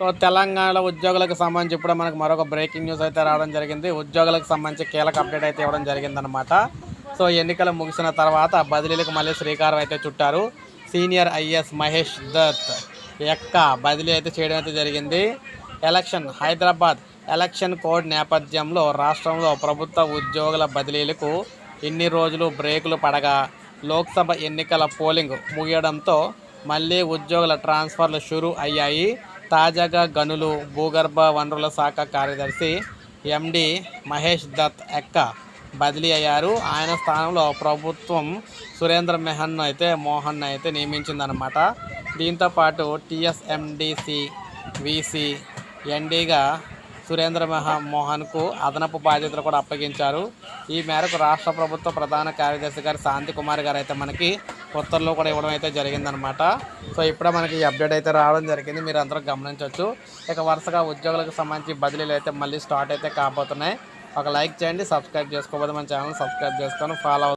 So తెలంగాణలో ఉద్యోగులకు సంబంధించి ఇప్పుడు మనకు మరొక బ్రేకింగ్ న్యూస్ అయితే రావడం జరిగింది. ఉద్యోగులకు సంబంధించి కీలక అప్డేట్ అయితే ఇవ్వడం జరిగిందనమాట సో ఎన్నికలు ముగిసిన తర్వాత బదిలీలకు మళ్ళీ శ్రీకారం అయితే చుట్టారు. సీనియర్ ఐఎస్ మహేష్ దత్ యొక్క బదిలీ అయితే చేయడం అయితే జరిగింది. ఎలక్షన్ హైదరాబాద్ ఎలక్షన్ కోడ్ నేపథ్యంలో రాష్ట్రంలో ప్రభుత్వ ఉద్యోగుల బదిలీలకు ఇన్ని రోజులు బ్రేకులు పడగా లోక్సభ ఎన్నికల పోలింగ్ ముగియడంతో మళ్ళీ ఉద్యోగుల ట్రాన్స్ఫర్లు షురు అయ్యాయి. తాజాగా గనులు భూగర్భ వనరుల శాఖ కార్యదర్శి ఎండి మహేష్ దత్ ఎక్క బదిలీ అయ్యారు. ఆయన స్థానంలో ప్రభుత్వం సురేంద్ర మెహన్ అయితే మోహన్ అయితే నియమించిందనమాట దీంతో పాటు టిఎస్ఎండిసి విసి ఎన్డీగా సురేంద్ర మోహన్కు అదనపు బాధ్యతలు కూడా అప్పగించారు. ఈ మేరకు రాష్ట్ర ప్రభుత్వ ప్రధాన కార్యదర్శి గారు శాంతి కుమార్ గారు అయితే మనకి ఉత్తర్వులు కూడా ఇవ్వడం అయితే జరిగిందనమాట సో ఇప్పుడే మనకి ఈ అప్డేట్ అయితే రావడం జరిగింది. మీరు అందరూ గమనించవచ్చు ఇక వరుసగా ఉద్యోగులకు సంబంధించి బదిలీలు అయితే మళ్ళీ స్టార్ట్ అయితే కాబోతున్నాయి. ఒక లైక్ చేయండి సబ్స్క్రైబ్ చేసుకోకపోతే మన ఛానల్ సబ్స్క్రైబ్ చేసుకొని ఫాలో